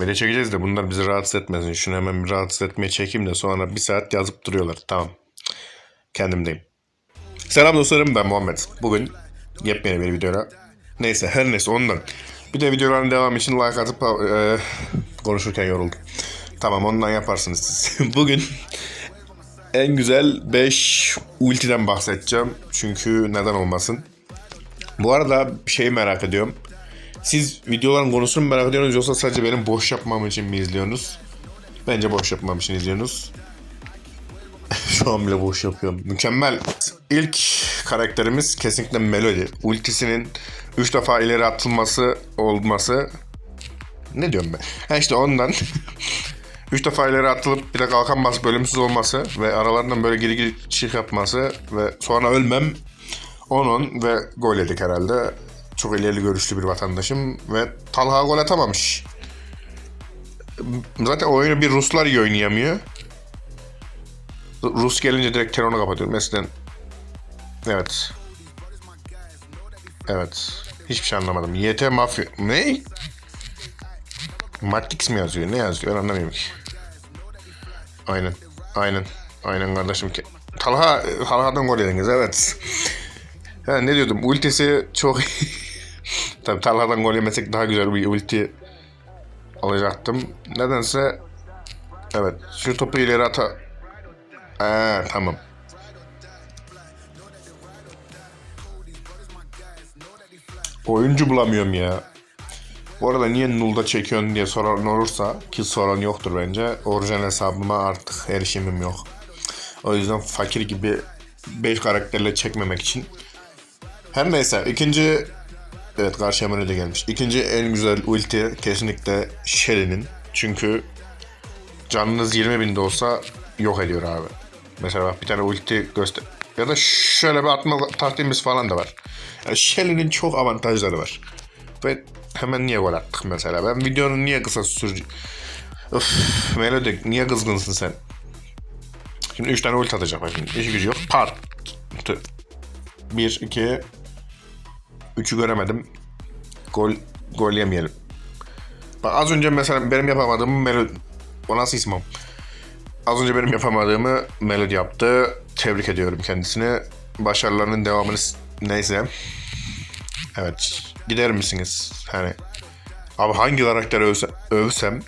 Böyle çekeceğiz de bunlar bizi rahatsız etmesin. Şunu hemen bir rahatsız etmeye çekeyim de sonra bir saat yazıp duruyorlar. Tamam. Kendimdeyim. Selam dostlarım ben Muhammed. Bugün yepyeni bir videoyla. Neyse her neyse ondan. Bir de videoların devamı için like atıp e, konuşurken yoruldum. Tamam ondan yaparsınız siz. Bugün en güzel 5 ultiden bahsedeceğim. Çünkü neden olmasın. Bu arada bir şeyi merak ediyorum. Siz videoların konusunu merak ediyorsunuz yoksa sadece benim boş yapmam için mi izliyorsunuz? Bence boş yapmam için izliyorsunuz. Şu an bile boş yapıyorum. Mükemmel. İlk karakterimiz kesinlikle Melody. Ultisinin 3 defa ileri atılması olması... Ne diyorum ben? Ha işte ondan... 3 defa ileri atılıp bir de kalkan bas bölümsüz olması ve aralarından böyle geri geri çık yapması ve sonra ölmem onun ve gol yedik herhalde. Çok ileri görüşlü bir vatandaşım ve Talha gol atamamış. Zaten oyunu bir Ruslar iyi oynayamıyor. Rus gelince direkt telefonu kapatıyorum. Eskiden Evet. Evet. Hiçbir şey anlamadım. YT Mafya... Ne? Matrix mi yazıyor? Ne yazıyor? Ben anlamıyorum ki. Aynen. Aynen. Aynen kardeşim ki. Talha, Talha'dan gol yediniz evet. Ha, ne diyordum? Ultisi çok Tabii Talha'dan gol yemesek daha güzel bir ulti alacaktım. Nedense evet şu topu ileri ata Aa, tamam. Oyuncu bulamıyorum ya. Bu arada niye null'da çekiyorsun diye soran olursa ki soran yoktur bence. Orijinal hesabıma artık erişimim yok. O yüzden fakir gibi 5 karakterle çekmemek için. Her neyse ikinci Evet karşı hemen öyle gelmiş. İkinci en güzel ulti kesinlikle Shelly'nin. Çünkü canınız 20 binde olsa yok ediyor abi. Mesela bak bir tane ulti göster. Ya da şöyle bir atma taktiğimiz falan da var. Yani Shelly'nin çok avantajları var. Ve hemen niye gol attık mesela? Ben videonun niye kısa sürücü... Öf Melody niye kızgınsın sen? Şimdi 3 tane ulti atacak bakın. İş gücü yok. Part. 1, 2, Üçü göremedim. Gol gol yemeyelim. Bak az önce mesela benim yapamadığımı Melody... O nasıl isim? Az önce benim yapamadığımı Melody yaptı. Tebrik ediyorum kendisini. Başarılarının devamını neyse. Evet. Gider misiniz? Hani Abi hangi karakteri övse- övsem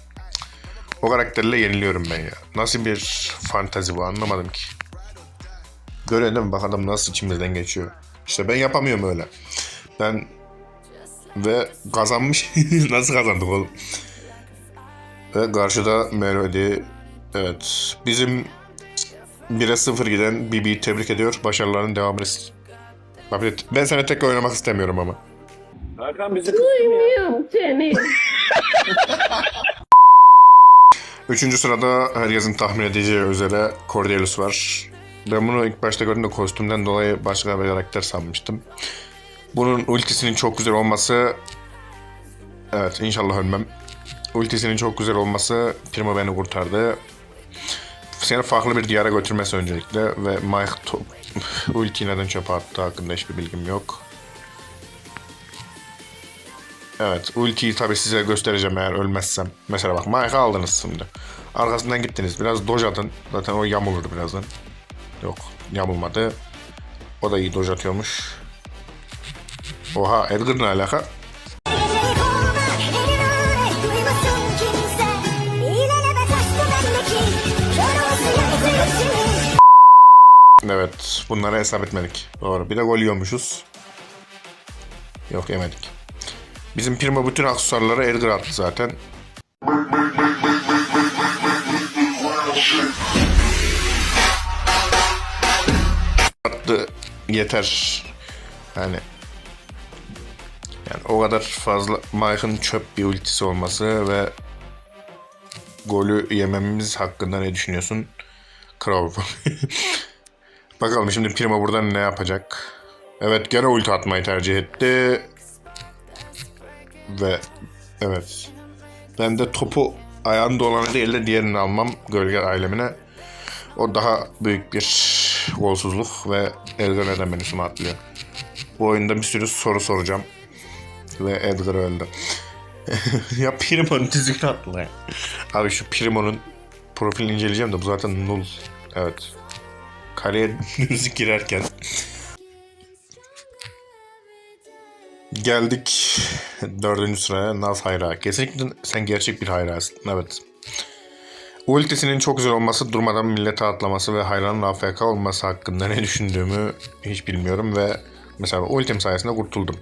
o karakterle yeniliyorum ben ya. Nasıl bir fantezi bu anlamadım ki. Görüyorsun değil mi? Bak adam nasıl içimizden geçiyor. İşte ben yapamıyorum öyle. Ben ve kazanmış. Nasıl kazandık oğlum? Ve karşıda Melody. Evet. Bizim 1'e 0 giden BB'yi tebrik ediyor. Başarılarının devamını Ben sana tek oynamak istemiyorum ama. Hakan bizi. Duymuyorum seni. Üçüncü sırada herkesin tahmin edeceği üzere Cordelius var. Ben bunu ilk başta gördüğümde kostümden dolayı başka bir karakter sanmıştım. Bunun ultisinin çok güzel olması... Evet inşallah ölmem. Ultisinin çok güzel olması Primo beni kurtardı. Seni farklı bir diyara götürmesi öncelikle ve Mike top... ultiyi neden çöpe attı hakkında hiçbir bilgim yok. Evet, ultiyi tabii size göstereceğim eğer ölmezsem. Mesela bak Mike'ı aldınız şimdi. Arkasından gittiniz. Biraz doj atın. Zaten o yamulur birazdan. Yok, yamulmadı. O da iyi doj atıyormuş. Oha, Edgar ne alaka? Evet, bunları hesap etmedik. Doğru. Bir de gol yiyormuşuz. Yok yemedik. Bizim Primo bütün aksesuarları Edgar attı zaten. Attı yeter. Yani yani o kadar fazla Mike'ın çöp bir ultisi olması ve golü yememiz hakkında ne düşünüyorsun? Crow. Bakalım şimdi Primo buradan ne yapacak? Evet gene ulti atmayı tercih etti. Ve evet. Ben de topu ayağında olanı değil de diğerini almam gölge ailemine. O daha büyük bir golsuzluk ve Edgar neden beni atlıyor. Bu oyunda bir sürü soru soracağım. Ve Edgar öldü. ya Primo'nun düzgün atla ya. Abi şu Primo'nun profilini inceleyeceğim de bu zaten null. Evet. Kareye müzik girerken. Geldik dördüncü sıraya Naz Hayra. Kesinlikle sen gerçek bir hayrasın. Evet. Ultisinin çok güzel olması, durmadan millete atlaması ve hayranın AFK olması hakkında ne düşündüğümü hiç bilmiyorum ve mesela ultim sayesinde kurtuldum.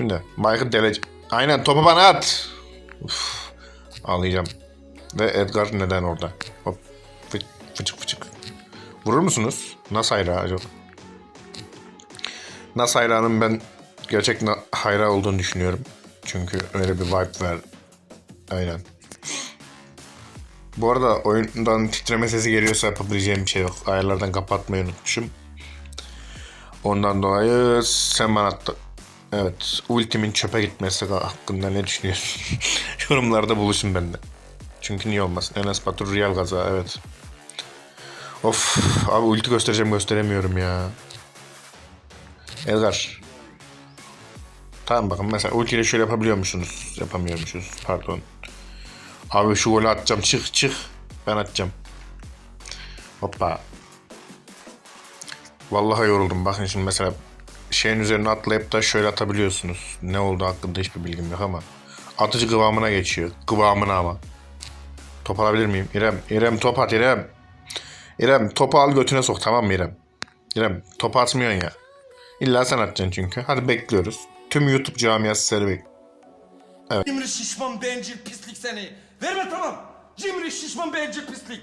Şimdi Michael Delec... Aynen topu bana at. Uf, ağlayacağım. Ve Edgar neden orada? Hop. Fı- fıçık fıçık. Vurur musunuz? Nasıl hayra acaba? Nas hayranın ben gerçekten hayra olduğunu düşünüyorum. Çünkü öyle bir vibe ver. Aynen. Bu arada oyundan titreme sesi geliyorsa yapabileceğim bir şey yok. Ayarlardan kapatmayı unutmuşum. Ondan dolayı sen bana Evet, ultimin çöpe gitmesi hakkında ne düşünüyorsun? Yorumlarda buluşun bende. Çünkü niye olmasın? Enes Batur Real Gaza, evet. Of, abi ulti göstereceğim gösteremiyorum ya. Edgar. Tamam bakın mesela ultiyle şöyle yapabiliyor musunuz? Yapamıyormuşuz, pardon. Abi şu golü atacağım, çık çık. Ben atacağım. Hoppa. Vallahi yoruldum. Bakın şimdi mesela şeyin üzerine atlayıp da şöyle atabiliyorsunuz. Ne oldu hakkında hiçbir bilgim yok ama. Atıcı kıvamına geçiyor. Kıvamına ama. Top alabilir miyim? İrem, İrem top at İrem. İrem topu al götüne sok tamam mı İrem? İrem topu atmıyorsun ya. İlla sen atacaksın çünkü. Hadi bekliyoruz. Tüm YouTube camiası seni bek. Cimri şişman bencil pislik seni. Verme tamam. Cimri şişman bencil pislik.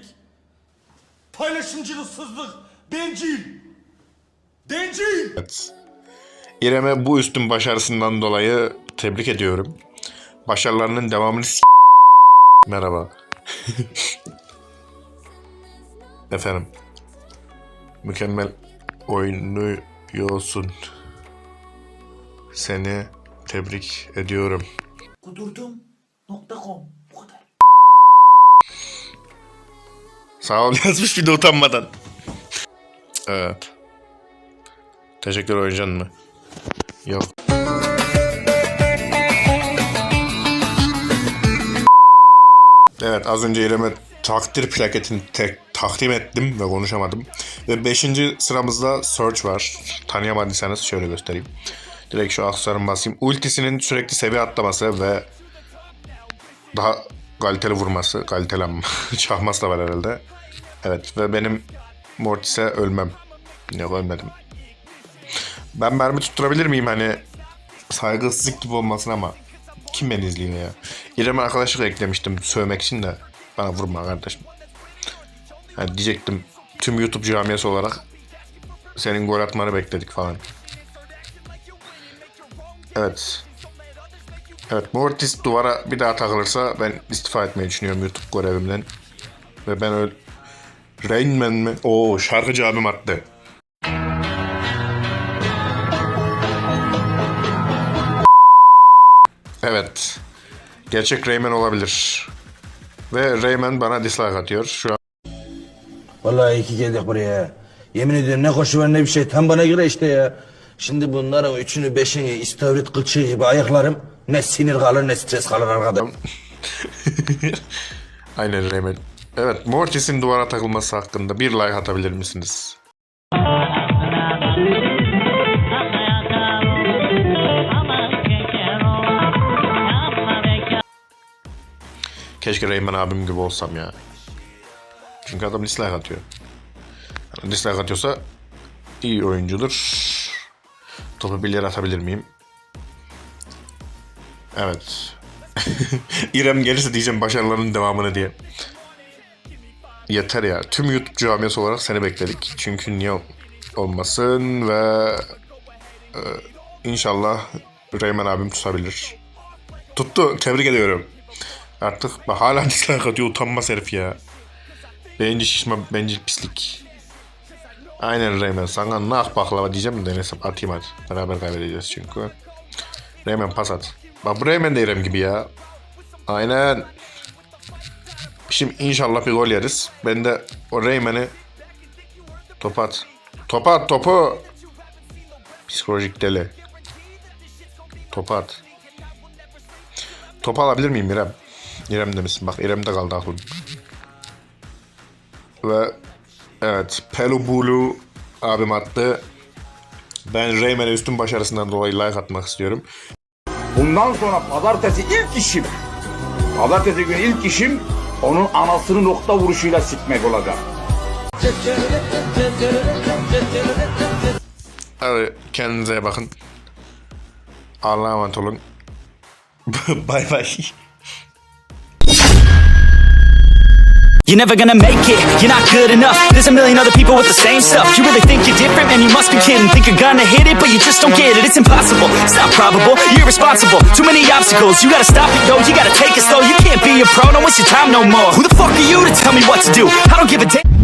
Paylaşımcılıksızlık. Bencil. Bencil. Evet. İrem'e bu üstün başarısından dolayı tebrik ediyorum. Başarılarının devamını s- Merhaba. Efendim. Mükemmel oynuyorsun. Seni tebrik ediyorum. Kudurdum.com Bu kadar. Sağ ol yazmış bir de utanmadan. Evet. Teşekkür oynayacaksın mı? Yok. Evet az önce İrem'e takdir plaketini tek, takdim ettim ve konuşamadım. Ve 5. sıramızda Search var. Tanıyamadıysanız şöyle göstereyim. Direkt şu aksesuarın basayım. Ultisinin sürekli seviye atlaması ve daha kaliteli vurması. Kaliteli ama çakması da var herhalde. Evet ve benim Mortis'e ölmem. Yok ölmedim. Ben mermi tutturabilir miyim hani saygısızlık gibi olmasın ama kim beni izliyor ya? İrem'e arkadaşlık eklemiştim sövmek için de bana vurma kardeşim. Yani diyecektim tüm YouTube camiası olarak senin gol atmanı bekledik falan. Evet. Evet Mortis duvara bir daha takılırsa ben istifa etmeyi düşünüyorum YouTube görevimden. Ve ben öyle... Rain Man mi? Oo şarkıcı abim attı. Evet. Gerçek Rayman olabilir. Ve Rayman bana dislike atıyor. Şu an Vallahi iyi ki geldik buraya. Yemin ediyorum ne koşu var ne bir şey. Tam bana göre işte ya. Şimdi bunların üçünü beşini istavrit kılçığı gibi ayıklarım. Ne sinir kalır ne stres kalır arkada. Aynen Rayman. Evet Mortis'in duvara takılması hakkında bir like atabilir misiniz? Keşke Rayman abim gibi olsam ya. Çünkü adam dislike atıyor. Yani dislike atıyorsa iyi oyuncudur. Topu bir yere atabilir miyim? Evet. İrem gelirse diyeceğim başarılarının devamını diye. Yeter ya. Tüm YouTube camiası olarak seni bekledik. Çünkü niye olmasın ve e, inşallah Reymen abim tutabilir. Tuttu. Tebrik ediyorum. Artık bak hala dislike atıyor. Utanmaz herif ya. Bencil şişme, bencil pislik. Aynen Reymen. Sana nah baklava diyeceğim de neyse atayım hadi. Beraber kaybedeceğiz çünkü. Reymen pas at. Bak bu Reymen de İrem gibi ya. Aynen. Şimdi inşallah bir gol yeriz. Ben de o Reymen'i top at. Top at topu. Psikolojik deli. Top at. Top alabilir miyim İrem? İrem demişsin bak İrem de kaldı aklım. Ve evet Pelubulu abim attı. Ben Reymen'e üstün başarısından dolayı like atmak istiyorum. Bundan sonra pazartesi ilk işim. Pazartesi günü ilk işim onun anasını nokta vuruşuyla sikmek olacak. Hadi kendinize bakın. Allah'a emanet olun. bay bay. You're never gonna make it, you're not good enough. There's a million other people with the same stuff. You really think you're different, man, you must be kidding. Think you're gonna hit it, but you just don't get it. It's impossible, it's not probable, you're irresponsible. Too many obstacles, you gotta stop it, yo. You gotta take it slow, you can't be a pro. Don't waste your time no more. Who the fuck are you to tell me what to do? I don't give a damn